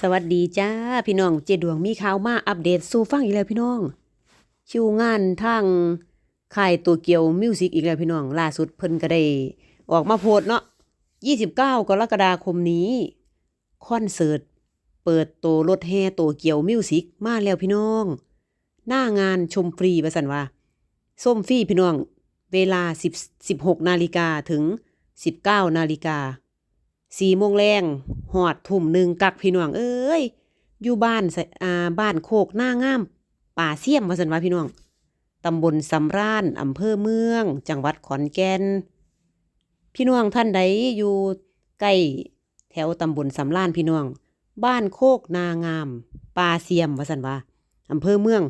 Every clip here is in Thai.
สวัสดีจ้า พี่น้องเจดวงมีข่าวมาอัปเดตสู่ฟังอีกแล้วพี่น้องคิวงานทางค่ายตัวเกียวมิวสิกอีกแล้วพี่น้อง ล่าสุดเพิ่นก็ได้ ออกมาโพสเนาะ29 กรกฎาคมนี้ คอนเสิร์ต เปิดตัวรถแห่ตัวเกียวมิวสิกมาแล้วพี่น้อง หน้างานชมฟรีว่าสันว่าส้มฟรีพี่น้อง เวลา10 16นาฬิกาถึง 19นาฬิกา สี่โมงแรงหอดทุ่มหนึ่งกักพี่น้องเอ้ยอยู่บ้านอ่าบ้านโคกหน้างาม ป่าเสี่ยมว่าสันว่าพี่น้องตำบลสำราญอำเภอเมือง จังหวัดขอนแก่นพี่น้องท่านใดอยู่ใกล้แถวตำบลสำราญพี่น้อง บ้านโคกนางาม ป่าเสี่ยมว่าสันว่าอำเภอเมือง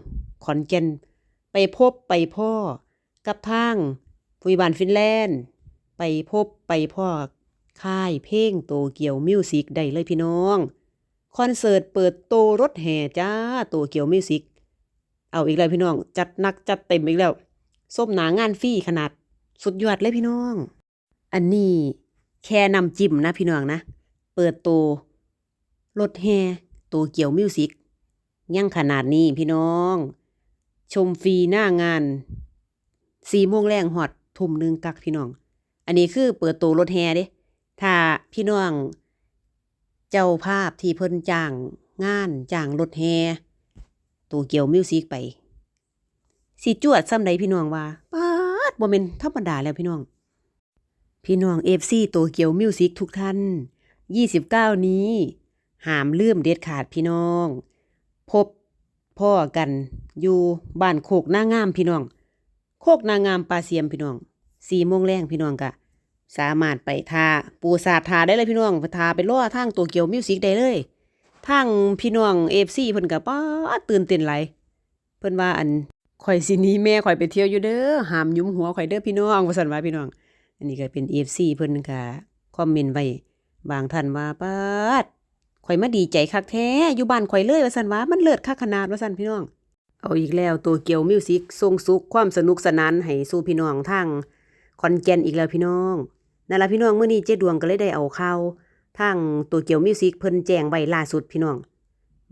ขอนแก่นไปพบไปพ่อกับทางฟุยบานฟินแลนด์ ไปพบไปพ่อ ค่ายเพลงโตเกียวมิวสิกได้เลยพี่น้อง คอนเสิร์ตเปิดโตรถแห่จ้าโตเกียวมิวสิกเอาอีกแล้วพี่น้อง จัดนักจัดเต็มอีกแล้วส้มหนางานฟรีขนาดสุดยอดเลยพี่น้อง อันนี้แค่นำจิ้มนะพี่น้องนะ เปิดโตรถแห่โตเกียวมิวสิกยังขนาดนี้พี่น้อง ชมฟรีหน้างานสี่โมงแรงหอดทุ่มหนึ่งกักพี่น้อง อันนี้คือเปิดโตรถแห่เด้ พี่น้อง เจ้าภาพที่เพิ่นจ้างงานจ้างรถแห่ตัวเกียวมิวสิกไป สิจวดซ้ำใดพี่น้องว่าปาดบ่แม่นธรรมดาแล้วพี่น้อง พี่น้อง FC ตัวเกียวมิวสิกทุกท่าน 29 นี้ห้ามลืมเด็ดขาดพี่น้อง พบพ่อกันอยู่บ้านโคกนางามพี่น้อง โคกนางามปลาเสียมพี่น้องสี่โมงแรงพี่น้องกะ สามารถไปทาปูสาดทาได้เลยพี่น้องทาไปล่อทางตัวเกียวมิวสิกได้เลยทางพี่น้องเอฟซีเพิ่นก็ป้าดตื่นเต้นไหลเพิ่นว่าอันข่อยสินี้แม่ข่อยไปเที่ยวอยู่เด้อห้ามยุ้มหัวข่อยเด้อพี่น้องว่าซั่นว่าพี่น้อง อันนี้ก็เป็น FC เพิ่นก็คอมเมนต์ไว้บางท่านว่าป้าดข่อยมาดีใจคักแท้อยู่บ้านข่อยเลยว่าซั่นว่ามันเลิศคักขนาดว่าซั่นพี่น้อง เอาอีกแล้วตัวเกียวมิวสิกส่งสุขความสนุกสนานให้สู่พี่น้องทางขอนแก่นอีกแล้วพี่น้อง นั่นละพี่น้องเมื่อนี้เจ๊ดวงก็เลยได้เอาข่าวทางตัวเกี่ยวมิวสิกเพิ่นแจ้งไว้ล่าสุดพี่น้อง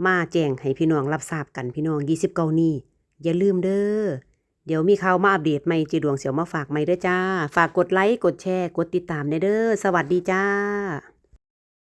มาแจ้งให้พี่น้องรับทราบกันพี่น้อง29นี้อย่าลืมเด้อ เดี๋ยวมีข่าวมาอัปเดตใหม่เจ๊ดวงเสียวมาฝากใหม่เด้อจ้า ฝากกดไลค์กดแชร์กดติดตามเด้อ สวัสดีจ้า